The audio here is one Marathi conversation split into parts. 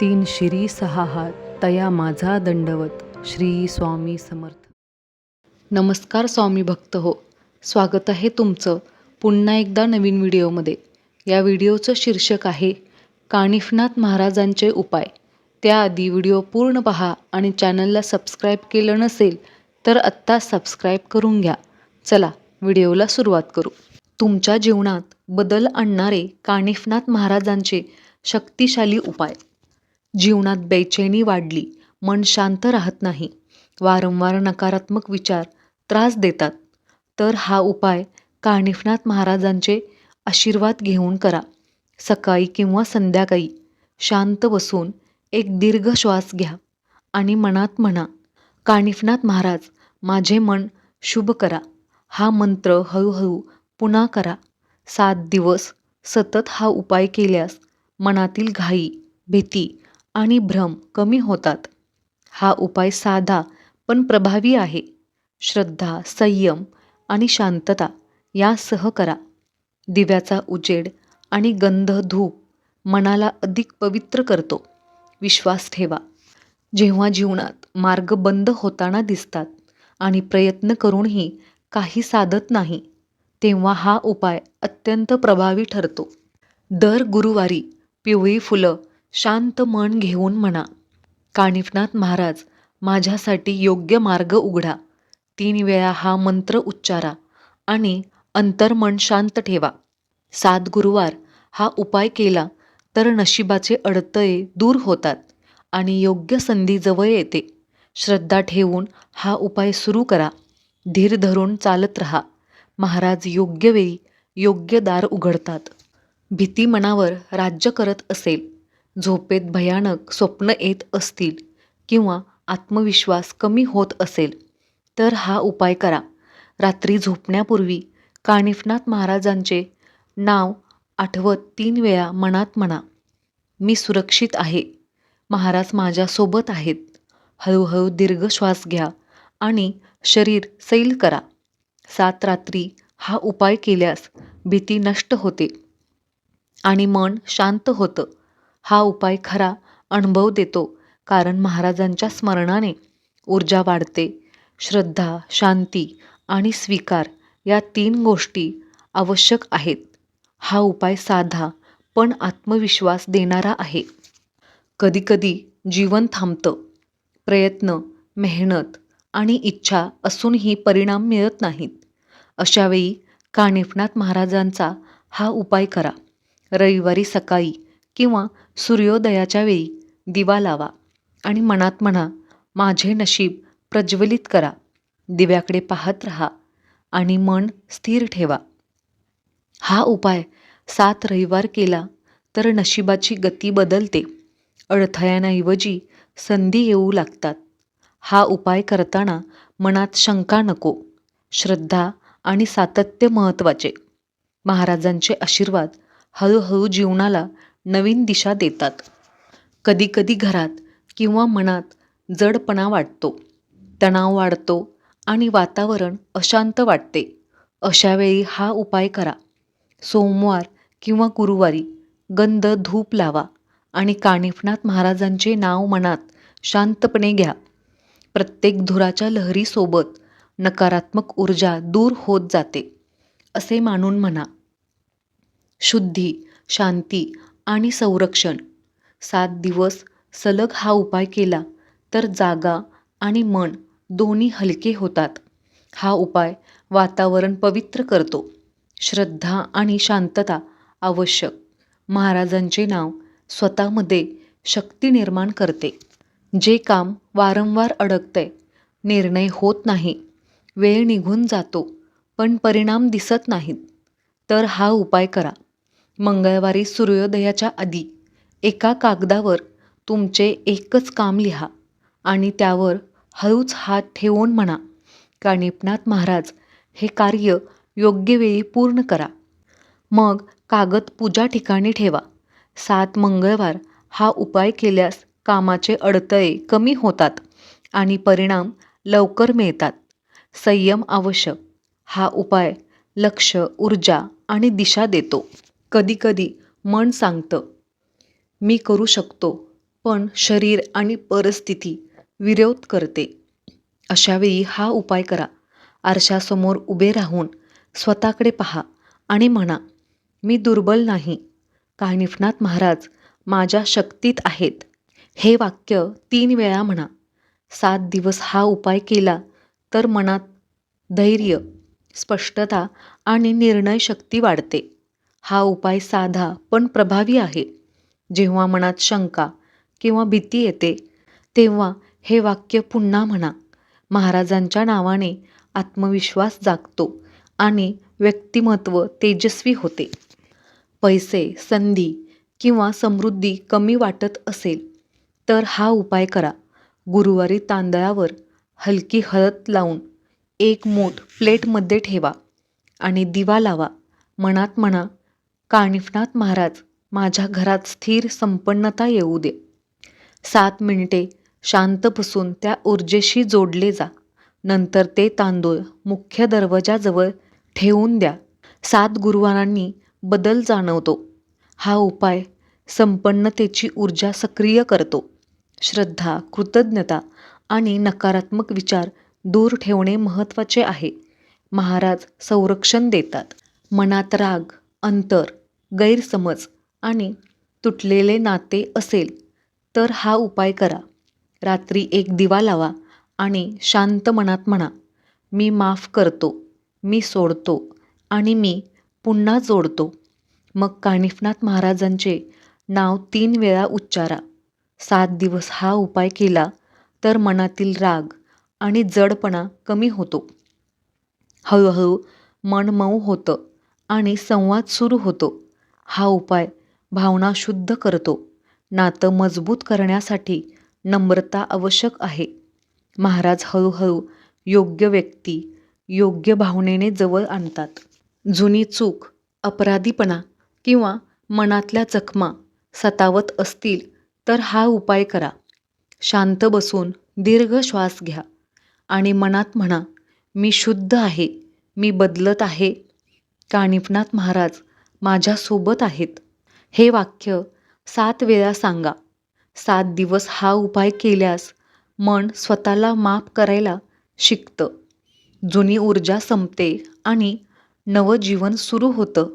तीन शिरी सहा हात तया माझा दंडवत श्री स्वामी समर्थ. नमस्कार स्वामी भक्त हो स्वागत आहे तुमचं पुन्हा एकदा नवीन व्हिडिओमध्ये. या व्हिडिओचं शीर्षक आहे कानिफनाथ महाराजांचे उपाय. त्याआधी व्हिडिओ पूर्ण पहा आणि चॅनलला सबस्क्राईब केलं नसेल तर आत्ता सबस्क्राईब करून घ्या. चला व्हिडिओला सुरुवात करू. तुमच्या जीवनात बदल आणणारे कानिफनाथ महाराजांचे शक्तिशाली उपाय. जीवनात बेचैनी वाढली. मन शांत राहत नाही. वारंवार नकारात्मक विचार त्रास देतात. तर हा उपाय कानिफनाथ महाराजांचे आशीर्वाद घेऊन करा. सकाळी किंवा संध्याकाळी शांत बसून एक दीर्घ श्वास घ्या आणि मनात म्हणा कानिफनाथ महाराज माझे मन शुभ करा. हा मंत्र हळूहळू पुन्हा करा. सात दिवस सतत हा उपाय केल्यास मनातील घाई भीती आणि भ्रम कमी होतात. हा उपाय साधा पण प्रभावी आहे. श्रद्धा संयम आणि शांतता यासह करा. दिव्याचा उजेड आणि गंध धूप मनाला अधिक पवित्र करतो. विश्वास ठेवा. जेव्हा जीवनात मार्ग बंद होताना दिसतात आणि प्रयत्न करूनही काही साधत नाही तेव्हा हा उपाय अत्यंत प्रभावी ठरतो. दर गुरुवारी पिवळी फुलं शांत मन घेऊन म्हणा कानिफनाथ महाराज माझ्यासाठी योग्य मार्ग उघडा. तीन वेळा हा मंत्र उच्चारा आणि अंतर्मन शांत ठेवा. सात गुरुवार हा उपाय केला तर नशिबाचे अडथळे दूर होतात आणि योग्य संधी जवळ येते. श्रद्धा ठेवून हा उपाय सुरू करा. धीर धरून चालत रहा. महाराज योग्य वेळी योग्य दार उघडतात. भीती मनावर राज्य करत असेल. झोपेत भयानक स्वप्न येत असतील किंवा आत्मविश्वास कमी होत असेल तर हा उपाय करा. रात्री झोपण्यापूर्वी कानिफनाथ महाराजांचे नाव आठवत तीन वेळा मनात म्हणा मी सुरक्षित आहे. महाराज माझ्यासोबत आहेत. हळूहळू दीर्घ श्वास घ्या आणि शरीर सैल करा. सात रात्री हा उपाय केल्यास भीती नष्ट होते आणि मन शांत होतं. हा उपाय खरा अनुभव देतो कारण महाराजांच्या स्मरणाने ऊर्जा वाढते. श्रद्धा शांती आणि स्वीकार या तीन गोष्टी आवश्यक आहेत. हा उपाय साधा पण आत्मविश्वास देणारा आहे. कधीकधी जीवन थांबतं. प्रयत्न मेहनत आणि इच्छा असूनही परिणाम मिळत नाहीत. अशावेळी कानिफनाथ महाराजांचा हा उपाय करा. रविवारी सकाळी किंवा सूर्योदयाच्या वेळी दिवा लावा आणि मनात म्हणा माझे नशीब प्रज्वलित करा दिव्याकडे पाहत राहा आणि मन स्थिर ठेवा. हा उपाय सात रविवार केला तर नशिबाची गती बदलते. अडथळ्यांऐवजी संधी येऊ लागतात. हा उपाय करताना मनात शंका नको श्रद्धा आणि सातत्य महत्त्वाचे. महाराजांचे आशीर्वाद हळूहळू जीवनाला नवीन दिशा देतात. कधीकधी घरात किंवा मनात जडपणा वाटतो. तणाव वाढतो आणि वातावरण अशांत वाटते. अशावेळी हा उपाय करा. सोमवार किंवा गुरुवारी गंध धूप लावा आणि कानिफनाथ महाराजांचे नाव मनात शांतपणे घ्या. प्रत्येक धुराच्या लहरीसोबत नकारात्मक ऊर्जा दूर होत जाते. असे मानून म्हणा. शुद्धी शांती आणि संरक्षण. सात दिवस सलग हा उपाय केला तर जागा आणि मन दोन्ही हलके होतात. हा उपाय वातावरण पवित्र करतो. श्रद्धा आणि शांतता आवश्यक. महाराजांचे नाव स्वतःमध्ये शक्ती निर्माण करते. जे काम वारंवार अडकतंय निर्णय होत नाही वेळ निघून जातो पण परिणाम दिसत नाहीत तर हा उपाय करा. मंगळवारी सूर्योदयाच्या आधी एका कागदावर तुमचे एकच काम लिहा आणि त्यावर हळूच हात ठेवून म्हणा. कानिपनाथ महाराज हे कार्य योग्य वेळी पूर्ण करा. मग कागद पूजा ठिकाणी ठेवा. सात मंगळवार हा उपाय केल्यास कामाचे अडथळे कमी होतात आणि परिणाम लवकर मिळतात. संयम आवश्यक. हा उपाय लक्ष ऊर्जा आणि दिशा देतो. कधीकधी मन सांगतं मी करू शकतो पण शरीर आणि परिस्थिती विरोध करते. अशावेळी हा उपाय करा. आरशासमोर उभे राहून स्वतःकडे पहा आणि म्हणा मी दुर्बल नाही. कानिफनाथ महाराज माझ्या शक्तीत आहेत. हे वाक्य तीन वेळा म्हणा. सात दिवस हा उपाय केला तर मनात धैर्य स्पष्टता आणि निर्णय शक्ती वाढते. हा उपाय साधा पण प्रभावी आहे. जेव्हा मनात शंका किंवा भीती येते तेव्हा हे वाक्य पुन्हा म्हणा. महाराजांच्या नावाने आत्मविश्वास जागतो आणि व्यक्तिमत्व तेजस्वी होते. पैसे संधी किंवा समृद्धी कमी वाटत असेल तर हा उपाय करा. गुरुवारी तांदळावर हलकी हळद लावून एक मूठ प्लेटमध्ये ठेवा आणि दिवा लावा. मनात म्हणा कानिफनाथ महाराज माझ्या घरात स्थिर संपन्नता येऊ दे. सात मिनिटे शांत बसून त्या ऊर्जेशी जोडले जा. नंतर ते तांदूळ मुख्य दरवाजाजवळ ठेवून द्या. सात गुरुवारांनी बदल जाणवतो. हा उपाय संपन्नतेची ऊर्जा सक्रिय करतो. श्रद्धा कृतज्ञता आणि नकारात्मक विचार दूर ठेवणे महत्त्वाचे आहे. महाराज संरक्षण देतात. मनात राग अंतर गैरसमज आणि तुटलेले नाते असेल तर हा उपाय करा. रात्री एक दिवा लावा आणि शांत मनात म्हणा मी माफ करतो मी सोडतो आणि मी पुन्हा जोडतो. मग कानिफनाथ महाराजांचे नाव तीन वेळा उच्चारा. सात दिवस हा उपाय केला तर मनातील राग आणि जडपणा कमी होतो. हळूहळू मन मऊ होतं आणि संवाद सुरू होतो. हा उपाय भावना शुद्ध करतो. नातं मजबूत करण्यासाठी नम्रता आवश्यक आहे. महाराज हळूहळू योग्य व्यक्ती योग्य भावनेने जवळ आणतात. जुनी चूक अपराधीपणा किंवा मनातल्या जखमा सतावत असतील तर हा उपाय करा. शांत बसून दीर्घ श्वास घ्या आणि मनात म्हणा मी शुद्ध आहे मी बदलत आहे. कानिफनाथ महाराज माझ्यासोबत आहेत. हे वाक्य सात वेळा सांगा. सात दिवस हा उपाय केल्यास मन स्वतःला माफ करायला शिकतं. जुनी ऊर्जा संपते आणि नवजीवन सुरू होतं.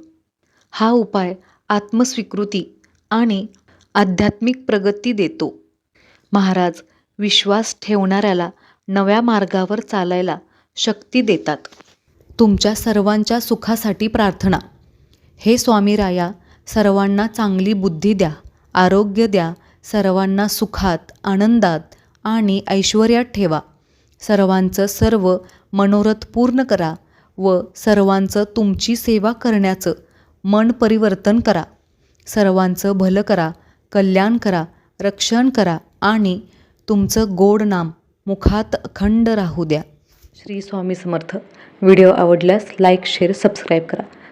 हा उपाय आत्मस्वीकृती आणि आध्यात्मिक प्रगती देतो. महाराज विश्वास ठेवणाऱ्याला नव्या मार्गावर चालायला शक्ती देतात. तुमच्या सर्वांच्या सुखासाठी प्रार्थना. हे स्वामी राया सर्वांना चांगली बुद्धी द्या आरोग्य द्या सर्वांना सुखात आनंदात आणि ऐश्वर्यात ठेवा. सर्वांचं सर्व मनोरथ पूर्ण करा व सर्वांचं तुमची सेवा करण्याचं मन परिवर्तन करा. सर्वांचं भलं करा कल्याण करा रक्षण करा आणि तुमचं गोड नाम मुखात अखंड राहू द्या. श्री स्वामी समर्थ. व्हिडिओ आवडल्यास लाईक शेअर सबस्क्राईब करा.